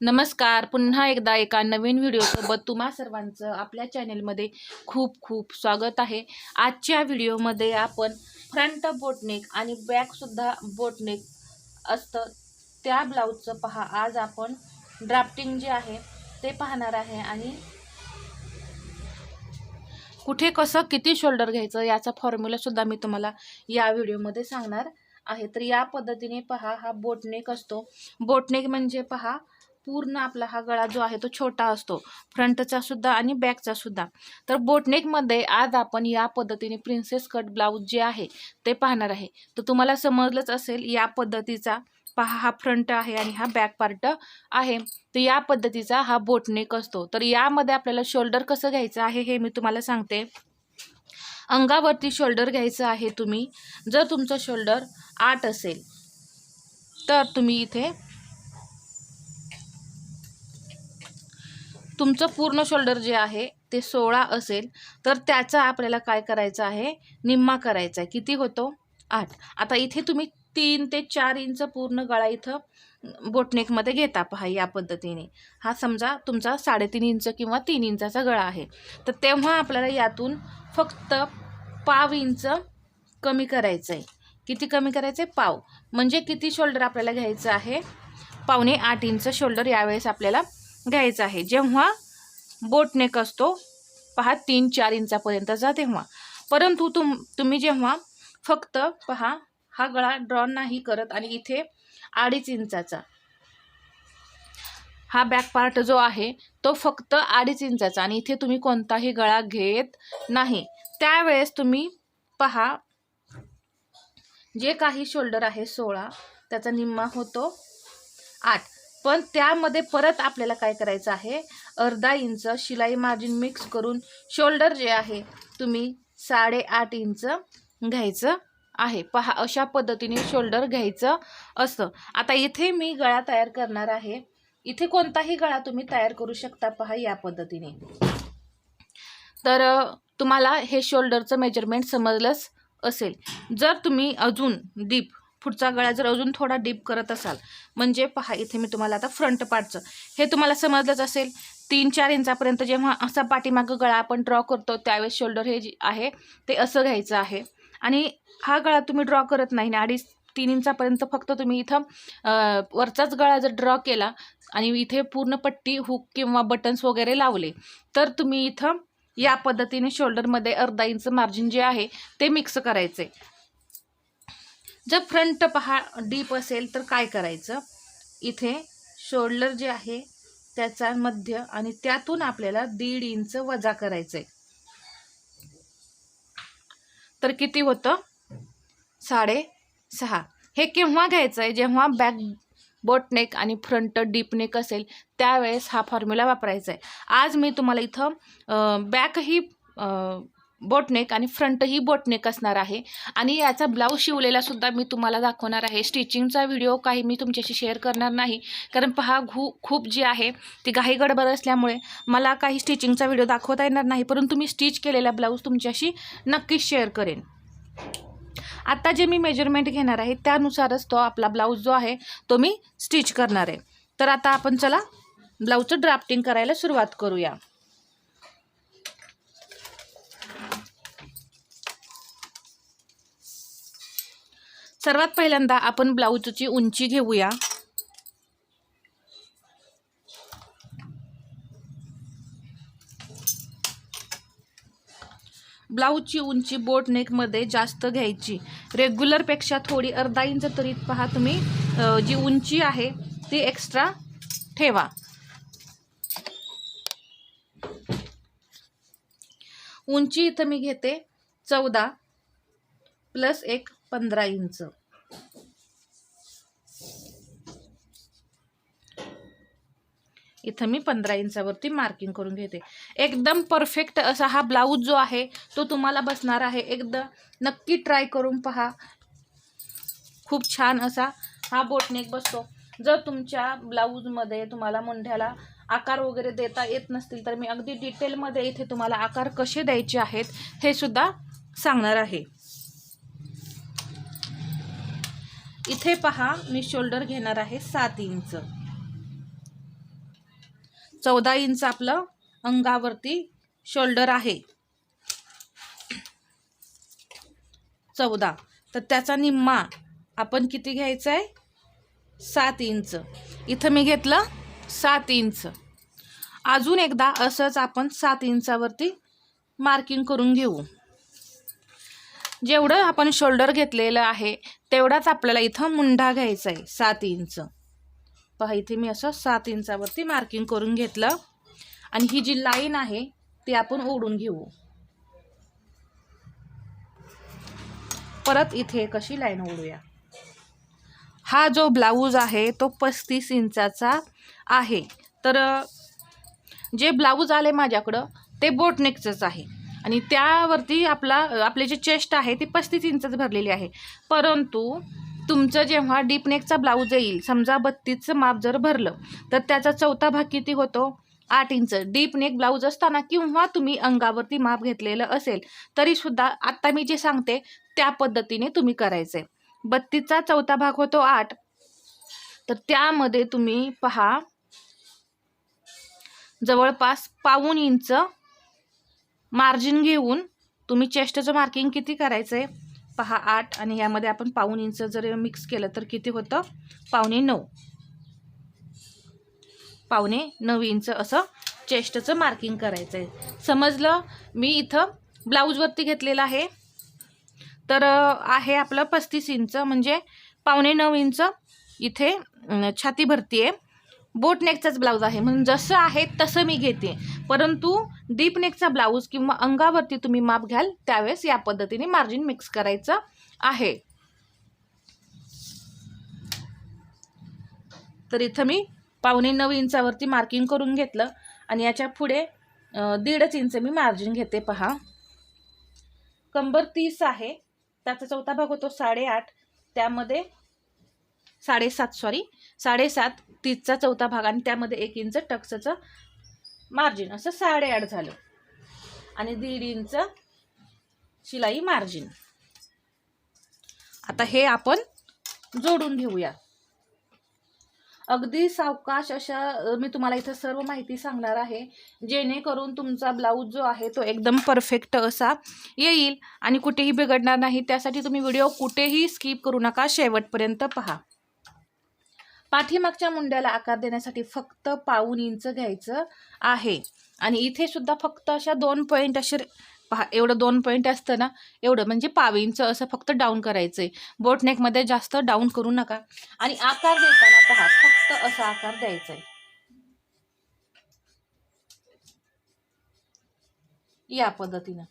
नमस्कार. पुन्हा एकदा एका नवीन व्हिडिओसोबत तुम्हा सर्वांचं आपल्या चॅनेलमध्ये खूप खूप स्वागत आहे. आजच्या व्हिडिओमध्ये आपण फ्रंट बोटनेक आणि बॅकसुद्धा बोटनेक असतं. त्या ब्लाऊजचं पहा. आज आपण ड्राफ्टिंग जे आहे ते पाहणार आहे आणि कुठे कसं किती शोल्डर घ्यायचं याचा फॉर्म्युलासुद्धा मी तुम्हाला या व्हिडिओमध्ये सांगणार आहे. तर या पद्धतीने पहा हा बोटनेक असतो. बोटनेक म्हणजे पहा पूर्ण आपला हा गळा जो आहे तो छोटा असतो. फ्रंटचा सुद्धा आणि बॅकचा सुद्धा. तर बोटनेकमध्ये आज आपण या पद्धतीने प्रिन्सेस कट ब्लाऊज जे आहे ते पाहणार आहे. तर तुम्हाला समजलंच असेल या पद्धतीचा पहा हा फ्रंट आहे आणि हा बॅक पार्ट आहे. तर या पद्धतीचा हा बोटनेक असतो. तर यामध्ये आपल्याला शोल्डर कसं घ्यायचं आहे हे मी तुम्हाला सांगते. अंगावरती शोल्डर घ्यायचं आहे तुम्ही. जर तुमचं शोल्डर आठ असेल तर तुम्ही इथे तुमचं पूर्ण शोल्डर जे आहे ते सोळा असेल तर त्याचा आपल्याला काय करायचं आहे? निम्मा करायचा आहे. किती होतो? आठ. आता इथे तुम्ही तीन ते चार इंच पूर्ण गळा इथं बोटनेकमध्ये घेता पहा या पद्धतीने. हा समजा तुमचा साडेतीन इंच किंवा तीन इंचाचा गळा आहे. तर तेव्हा आपल्याला यातून फक्त पाव इंच कमी करायचं आहे. किती कमी करायचं आहे? पाव. म्हणजे किती शोल्डर आपल्याला घ्यायचं आहे? पावणे आठ इंच शोल्डर यावेळेस आपल्याला घ्यायचं आहे. जेव्हा बोटनेक असतो पहा तीन चार इंचापर्यंतचा तेव्हा. परंतु तुम तुम्ही जेव्हा फक्त पहा हा गळा ड्रॉ नाही करत आणि इथे अडीच इंचाचा. हा बॅक पार्ट जो आहे तो फक्त अडीच इंचाचा आणि इथे तुम्ही कोणताही गळा घेत नाही. त्यावेळेस तुम्ही पहा जे काही शोल्डर आहे सोळा त्याचा निम्मा होतो आठ. पण त्यामध्ये परत आपल्याला काय करायचं आहे? अर्धा इंच शिलाई मार्जिन मिक्स करून शोल्डर जे आहे तुम्ही साडेआठ इंच घ्यायचं आहे. पहा अशा पद्धतीने शोल्डर घ्यायचं असतं. आता इथे मी गळा तयार करणार आहे. इथे कोणताही गळा तुम्ही तयार करू शकता पहा या पद्धतीने. तर तुम्हाला हे शोल्डरचं मेजरमेंट समजलंच असेल. जर तुम्ही अजून डीप पुढचा गळा जर अजून थोडा डीप करत असाल म्हणजे पहा इथे मी तुम्हाला आता फ्रंट पार्टचं हे तुम्हाला समजलंच असेल तीन चार इंचापर्यंत जेव्हा असा पाठीमागं गळा आपण ड्रॉ करतो त्यावेळेस शोल्डर हे जे आहे ते असं घ्यायचं आहे. आणि हा गळा तुम्ही ड्रॉ करत नाही ना अडीच तीन इंचापर्यंत फक्त तुम्ही इथं वरचाच गळा जर ड्रॉ केला आणि इथे पूर्ण पट्टी हुक किंवा बटन्स वगैरे लावले तर तुम्ही इथं या पद्धतीने शोल्डरमध्ये अर्धा इंच मार्जिन जे आहे ते मिक्स करायचे. जर फ्रंट पहा डीप असेल तर काय करायचं? इथे शोल्डर जे आहे त्याचा मध्य आणि त्यातून आपल्याला दीड इंच वजा करायचं आहे तर किती होतं? साडे सहा. हे केव्हा घ्यायचं आहे जेव्हा बॅक बोटनेक आणि फ्रंट डीपनेक असेल त्यावेळेस हा फॉर्म्युला वापरायचा आहे आज मी तुम्हाला इथं बॅकही बोटनेक आणि फ्रंटही बोटनेक असणार आहे. आणि याचा ब्लाऊज शिवलेला सुद्धा मी तुम्हाला दाखवणार आहे. स्टिचिंगचा व्हिडिओ काही मी तुमच्याशी शेअर करणार नाही. कारण पहा घू खूप जी आहे ती घाई गडबड असल्यामुळे मला काही स्टिचिंगचा व्हिडिओ दाखवता येणार नाही. परंतु मी स्टिच केलेला ब्लाऊज तुमच्याशी नक्कीच शेअर करेन. आत्ता जे मी मेजरमेंट घेणार आहे त्यानुसारच तो आपला ब्लाऊज जो आहे तो मी स्टिच करणार आहे. तर आता आपण चला ब्लाऊजचं ड्राफ्टिंग करायला सुरुवात करूया. सर्वात पहिल्यांदा आपण ब्लाऊजची उंची घेऊया. ब्लाऊजची उंची बोट नेकमध्ये जास्त घ्यायची. रेग्युलरपेक्षा थोडी अर्धा इंच तरी पहा तुम्ही जी उंची आहे ती एक्स्ट्रा ठेवा. उंची इथं मी घेते चौदा प्लस एक पंधरा इंच. इथं मी पंधरा इंचावरती मार्किंग करून घेते. एकदम परफेक्ट असा हा ब्लाऊज जो आहे तो तुम्हाला बसणार आहे. एकदम नक्की ट्राय करून पहा. खूप छान असा हा बोटनेक बसतो. जर तुमच्या ब्लाऊजमध्ये तुम्हाला मुंढ्याला आकार वगैरे देता येत नसतील तर मी अगदी डिटेलमध्ये इथे तुम्हाला आकार कसे द्यायचे आहेत हे सुद्धा सांगणार आहे. इथे पहा मी शोल्डर घेणार आहे सात इंच चौदा इंच आपलं अंगावरती शोल्डर आहे. चौदा. तर त्याचा निम्मा आपण किती घ्यायचा आहे? सात इंच इथं मी घेतलं सात इंच अजून एकदा असंच आपण सात इंचावरती मार्किंग करून घेऊ. जेवढं आपण शोल्डर घेतलेलं आहे तेवढाच आपल्याला इथं मुंढा घ्यायचा आहे सात इंच. पहा इथे मी असं सात इंचावरती मार्किंग करून घेतलं. आणि ही जी लाईन आहे ती आपण ओढून घेऊ. परत इथे कशी लाईन ओढूया. हा जो ब्लाऊज आहे तो पस्तीस इंचाचा आहे. तर जे ब्लाऊज आले माझ्याकडं ते बोटनेकचंच आहे. आणि त्यावरती आपला आपले जे चेस्ट आहे ती पस्तीस इंचच भरलेली आहे. परंतु तुमचं जेव्हा डीपनेकचा ब्लाऊज येईल समजा बत्तीसचं माप जर भरलं तर त्याचा चौथा भाग किती होतो? आठ इंच. डीप नेक ब्लाऊज असताना किंवा तुम्ही अंगावरती माप घेतलेलं असेल तरीसुद्धा आत्ता मी जे सांगते त्या पद्धतीने तुम्ही करायचे बत्तीसचा चौथा भाग होतो आठ. तर त्यामध्ये तुम्ही पहा जवळपास पाऊन इंच मार्जिन घेऊन तुम्ही चेस्टचं मार्किंग किती करायचं आहे पहा आठ आणि ह्यामध्ये आपण पाऊन इंच जर मिक्स केलं तर किती होतं? पावणे नऊ. पावणे नऊ इंच असं चेस्टचं मार्किंग करायचं आहे समजलं? मी इथं ब्लाऊजवरती घेतलेलं आहे. तर आहे आपलं पस्तीस इंच म्हणजे पावणे नऊ इंच इथे छाती भरती आहे बोट नेकचाच ब्लाऊज आहे. म्हणून जसं आहे तसं मी घेते. परंतु डीप नेकचा ब्लाऊज किंवा अंगावरती तुम्ही माप घ्याल त्यावेळेस या पद्धतीने मार्जिन मिक्स करायचं आहे. तर इथं मी पावणे नऊ इंचावरती मार्किंग करून घेतलं आणि याच्यापुढे दीडच इंच मी मार्जिन घेते पहा. कंबर तीस आहे. त्याचा चौथा भाग होतो साडेआठ. त्यामध्ये साडेसात सॉरी साडेसात तीसचा चौथा भाग आणि त्यामध्ये एक इंच टक्सचं मार्जिन असं साडेआठ झालं. आणि दीड इंच शिलाई मार्जिन आता हे आपण जोडून घेऊया. अगदी सावकाश अशा मी तुम्हाला इथं सर्व माहिती सांगणार आहे. जेणेकरून तुमचा ब्लाऊज जो आहे तो एकदम परफेक्ट असा येईल आणि कुठेही बिघडणार नाही. त्यासाठी तुम्ही व्हिडिओ कुठेही स्किप करू नका. शेवटपर्यंत पहा. पाठीमागच्या मुंड्याला आकार देण्यासाठी फक्त पाऊन इंच घ्यायचं आहे. आणि इथे सुद्धा फक्त अशा दोन पॉईंट असे पहा एवढं दोन पॉईंट असतं ना एवढं म्हणजे पाव इंच असं फक्त डाऊन करायचं आहे बोटनेकमध्ये जास्त डाऊन करू नका. आणि आकार देताना पहा फक्त असा आकार द्यायचा आहे या पद्धतीनं.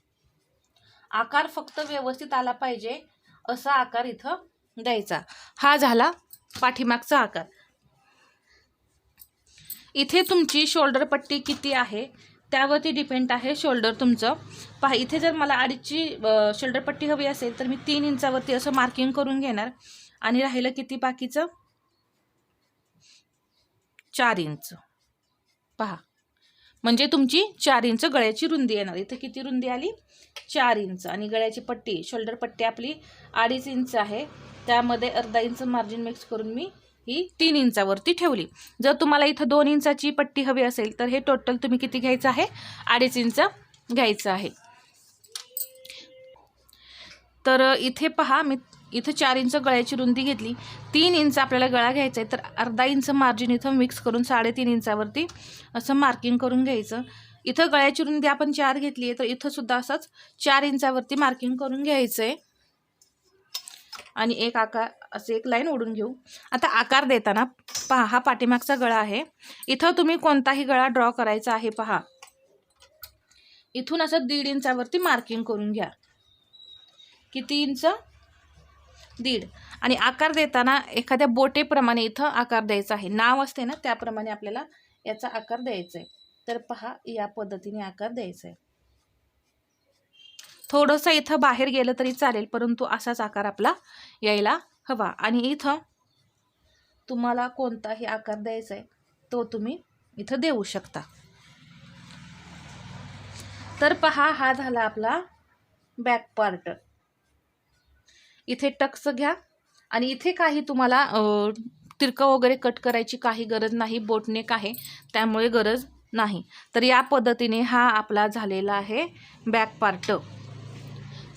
आकार फक्त व्यवस्थित आला पाहिजे असा आकार इथं द्यायचा. हा झाला पाठीमागचा आकार. इथे तुमची शोल्डर पट्टी किती आहे? त्यावरती डिपेंड आहे शोल्डर तुमचं. पहा इथे जर मला अडीचची शोल्डर पट्टी हवी असेल तर मी तीन इंचावरती असं मार्किंग करून घेणार. आणि राहिलं किती बाकीचं? चार इंच. पहा. म्हणजे तुमची चार इंच गळ्याची रुंदी येणार. इथं किती रुंदी आली? चार इंच. आणि गळ्याची पट्टी शोल्डर पट्टी आपली अडीच इंच आहे. त्यामध्ये अर्धा इंच मार्जिन मिक्स करून मी ही तीन इंचावरती ठेवली. जर तुम्हाला इथं दोन इंचाची पट्टी हवी असेल तर हे टोटल तुम्ही किती घ्यायचं आहे? अडीच इंच घ्यायचं आहे. तर इथे पहा मी इथं चार इंच गळ्याची रुंदी घेतली. तीन इंच आपल्याला गळा घ्यायचा आहे तर अर्धा इंच मार्जिन इथं मिक्स करून साडेतीन इंचावरती असं मार्किंग करून घ्यायचं. इथं गळ्याची रुंदी आपण चार घेतली आहे तर इथंसुद्धा असंच चार इंचावरती मार्किंग करून घ्यायचं आहे. आणि एक आकार असे एक लाईन ओढून घेऊ. आता आकार देताना पहा हा पाठीमागचा गळा आहे. इथं तुम्ही कोणताही गळा ड्रॉ करायचा आहे पहा. इथून असं दीड इंचावरती मार्किंग करून घ्या. किती इंच? दीड. आणि आकार देताना एखाद्या बोटेप्रमाणे इथं आकार द्यायचा आहे. नाव असते ना त्याप्रमाणे आपल्याला याचा आकार द्यायचा आहे तर पहा या पद्धतीने आकार द्यायचा आहे थोडंसं इथं बाहेर गेलं तरी चालेल परंतु असाच आकार आपला यायला हवा. आणि इथं तुम्हाला कोणताही आकार द्यायचा आहे तो तुम्ही इथं देऊ शकता. तर पहा हा झाला आपला बॅक पार्ट इथे टक्स घ्या. आणि इथे काही तुम्हाला तिरकं वगैरे कट करायची काही गरज नाही बोटनेक आहे त्यामुळे गरज नाही. तर या पद्धतीने हा आपला झालेला आहे बॅक पार्ट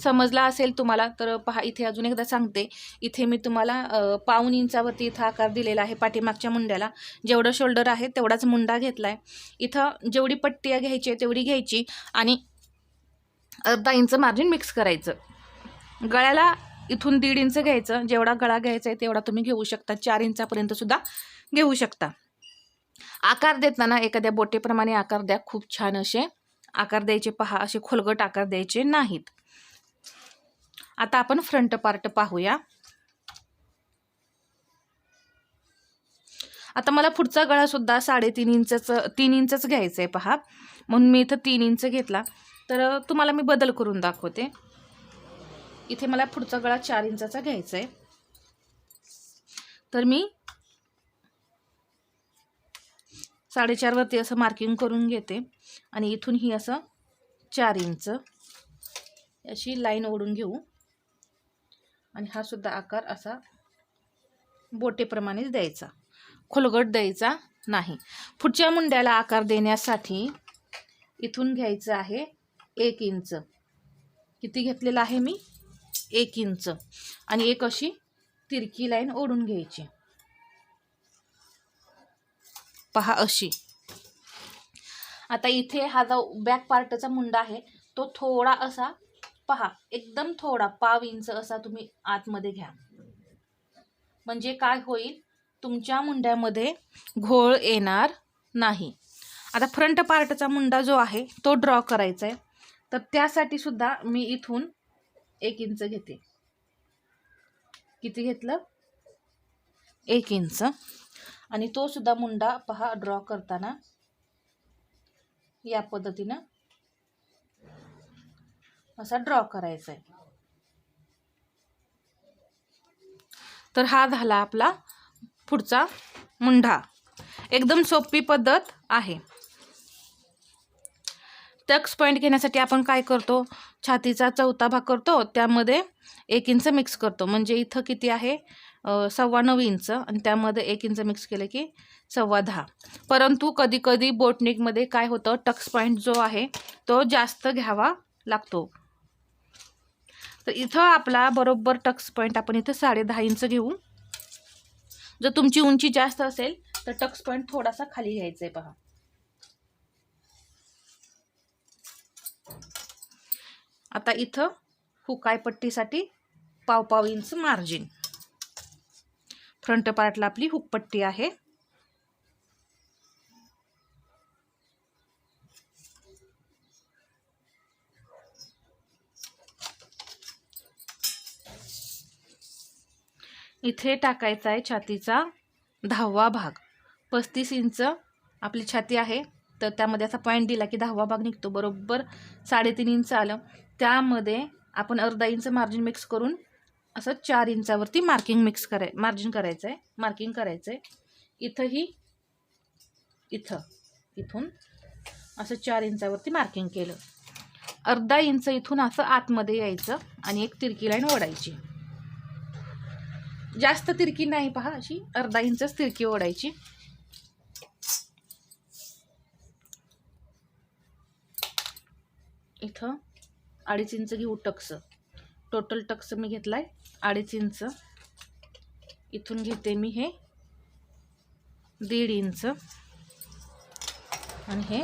समजला असेल तुम्हाला तर पहा इथे अजून एकदा सांगते. इथे मी तुम्हाला पाऊन पाऊण इंचावरती इथं आकार दिलेला आहे पाठीमागच्या मुंड्याला. जेवढं शोल्डर आहे तेवढाच मुंडा घेतला आहे इथं जेवढी पट्टी घ्यायची आहे तेवढी घ्यायची आणि अर्धा इंच मार्जिन मिक्स करायचं. गळ्याला इथून दीड इंच घ्यायचं. जेवढा गळा घ्यायचा आहे तेवढा तुम्ही घेऊ शकता. चार इंचापर्यंत सुद्धा घेऊ शकता. आकार देताना एखाद्या बोटेप्रमाणे आकार द्या. खूप छान असे आकार द्यायचे. पहा असे खोलगट आकार द्यायचे नाहीत. आता आपण फ्रंट पार्ट पाहूया. आता मला पुढचा गळा सुद्धा साडेतीन इंचच तीन इंचच घ्यायचं आहे पहा. म्हणून मी इथं तीन इंच घेतला. तर तुम्हाला मी बदल करून दाखवते. इथे मला पुढचा गळा चार इंचाचा घ्यायचा आहे तर मी साडेचारवरती असं मार्किंग करून घेते. आणि इथून ही असं चार इंच. अशी लाईन ओढून घेऊ. आणि हा सुद्धा आकार असा बोटेप्रमाणेच द्यायचा. खोलगट द्यायचा नाही. पुढच्या मुंड्याला आकार देण्यासाठी इथून घ्यायचं आहे एक इंच. किती घेतलेलं आहे मी? एक इंच. आणि एक अशी तिरकी लाईन ओढून घ्यायची. पहा अशी. आता इथे हा जो बॅक पार्टचा मुंडा आहे तो थोडा असा पहा एकदम थोडा पाव इंच असा तुम्ही आतमध्ये घ्या. म्हणजे काय होईल? तुमच्या मुंड्यामध्ये घोळ येणार नाही. आता फ्रंट पार्टचा मुंडा जो आहे तो ड्रॉ करायचा आहे तर त्यासाठी सुद्धा मी इथून एक इंच घेते. किती घेतलं? एक इंच. आणि तो सुद्धा मुंडा पहा ड्रॉ करताना या पद्धतीनं असा ड्रॉ करायचा आहे तर हा झाला आपला पुढचा मुंढा. एकदम सोपी पद्धत आहे. टक्स पॉईंट घेण्यासाठी आपण काय करतो? छातीचा चौथा भाग करतो. त्यामध्ये एक इंच मिक्स करतो. म्हणजे इथं किती आहे? सव्वा नऊ इंच. आणि त्यामध्ये एक इंच मिक्स केलं की सव्वा दहा. परंतु कधी कधी बोटनिकमध्ये काय होतं? टक्स पॉईंट जो आहे तो जास्त घ्यावा लागतो. तर इथं आपला बरोबर टक्स पॉईंट आपण इथं साडे दहा इंच घेऊ. जर तुमची उंची जास्त असेल तर टक्स पॉईंट थोडासा खाली घ्यायचा आहे पहा. आता इथं हुकाय पट्टीसाठी pav pav inch margin front पार्टला आपली हुकपट्टी आहे. इथे टाकायचा आहे छातीचा दहावा भाग. पस्तीस इंच आपली छाती आहे. तर त्यामध्ये असा पॉईंट दिला की दहावा भाग निघतो. बरोबर साडेतीन इंच आलं. त्यामध्ये आपण अर्धा इंच मार्जिन मिक्स करून असं चार इंचावरती मार्किंग मिक्स कराय मार्जिन करायचं आहे मार्किंग करायचं आहे इथंही इथं इथून असं चार इंचावरती मार्किंग केलं. अर्धा इंच इथून असं आतमध्ये यायचं आणि एक तिरकी लाईन ओढायची. जास्त तिरकी नाही पहा अशी अर्धा इंचच तिरकी ओढायची. इथं अडीच इंच घेऊ टक्स. टोटल टक्स मी घेतलाय अडीच इंच. इथून घेते मी हे दीड इंच. आणि हे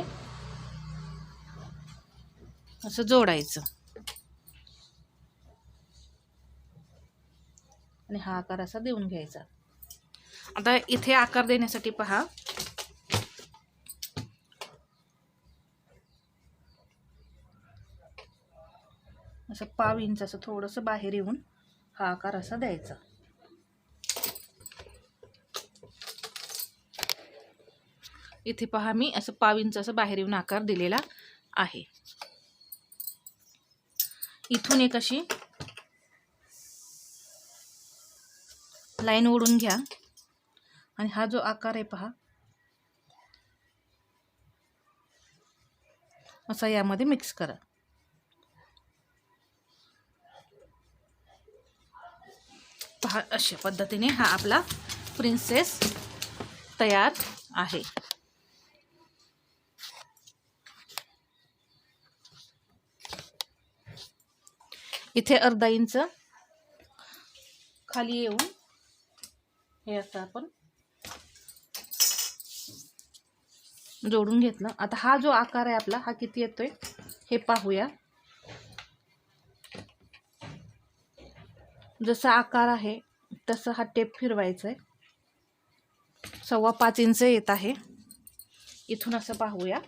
असं जोडायचं. आणि हा आकार असा देऊन घ्यायचा. आता इथे आकार देण्यासाठी पहा. असं पाव इंच असं थोडंसं बाहेर येऊन हा आकार असा द्यायचा. इथे पहा मी असं पाव इंच असं बाहेर येऊन आकार दिलेला आहे. इथून एक अशी लाईन ओढून घ्या. आणि हा जो आकार आहे पहा. असा यामध्ये मिक्स करा. पहा अशा पद्धतीने हा आपला प्रिन्सेस तयार आहे. इथे अर्धा इंच खाली येऊन हे असं आपण जोडून घेतलं. आता हा जो आकार आहे आपला हा किती येतोय? हे पाहूया. जसा आकार आहे तसं हा टेप फिरवायचा आहे सव्वा पाच इंच येत आहे. इथून असं पाहूया.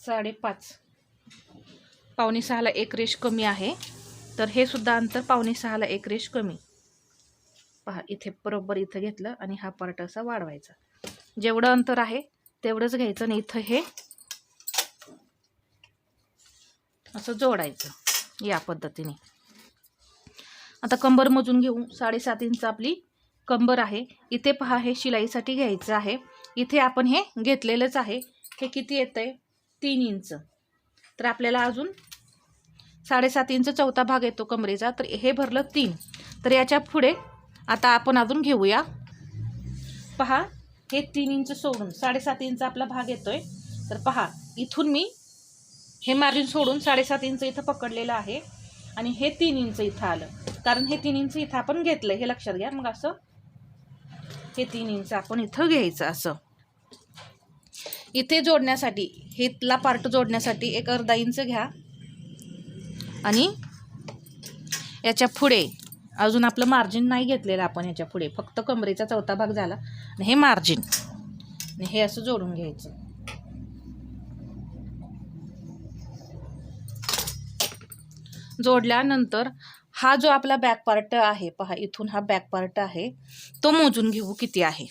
साडेपाच. पावणे सहाला एक रेश कमी आहे. तर हे सुद्धा अंतर पावणे सहाला एक रेश कमी. पहा इथे बरोबर इथं घेतलं आणि हा पार्ट असा वाढवायचा. जेवढं अंतर आहे तेवढंच घ्यायचं आणि इथं हे असं जोडायचं या पद्धतीने. आता कंबर मोजून घेऊ. साडेसात इंच आपली कंबर आहे. इथे पहा हे शिलाईसाठी घ्यायचं आहे. इथे आपण हे घेतलेलंच आहे. हे किती येतं आहे तीन इंच. तर आपल्याला अजून साडेसात इंच चौथा भाग येतो कमरेचा. तर हे भरलं तीन. तर याच्यापुढे आता आपण अजून घेऊया. पहा हे तीन इंच सोडून साडेसात इंच आपला भाग येतोय. तर पहा इथून मी हे मार्जिन सोडून साडेसात इंच इथं पकडलेलं आहे. आणि हे तीन इंच इथं आलं. कारण हे तीन इंच इथं आपण घेतलं हे लक्षात घ्या. मग असं हे तीन इंच आपण इथं घ्यायचं असं. इथे जोडण्यासाठी हेतला पार्ट जोडण्यासाठी एक अर्धा इंच घ्या. आणि याच्यापुढे अजून आपलं मार्जिन नाही घेतलेलं आपण याच्यापुढे फक्त कमरेचा चौथा भाग झाला. आणि हे मार्जिन आणि हे असं जोडून घ्यायचं. जोडल्यानंतर हा जो आपला बॅक पार्ट आहे पहा इथून हा बॅक पार्ट आहे तो मोजून घेऊ किती आहे?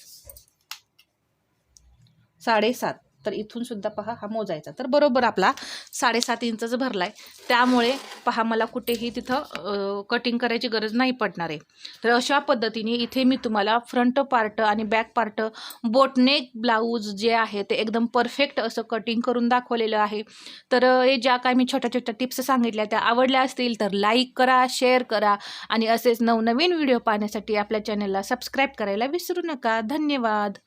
साडेसात. तर इथून सुद्धा पहा हा मोजायचा तर बरोबर आपला साडेसात इंचच भरला आहे त्यामुळे पहा मला कुठेही तिथं कटिंग करायची गरज नाही पडणार आहे. तर अशा पद्धतीने इथे मी तुम्हाला फ्रंट पार्ट आणि back part boat neck blouse जे आहे ते एकदम परफेक्ट असं कटिंग करून दाखवलेलं आहे. तर हे ज्या काय मी छोट्या छोट्या टिप्स सांगितल्या त्या आवडल्या असतील तर लाईक करा शेअर करा आणि असेच नवनवीन व्हिडिओ पाहण्यासाठी आपल्या चॅनलला सबस्क्राईब करायला विसरू नका. धन्यवाद.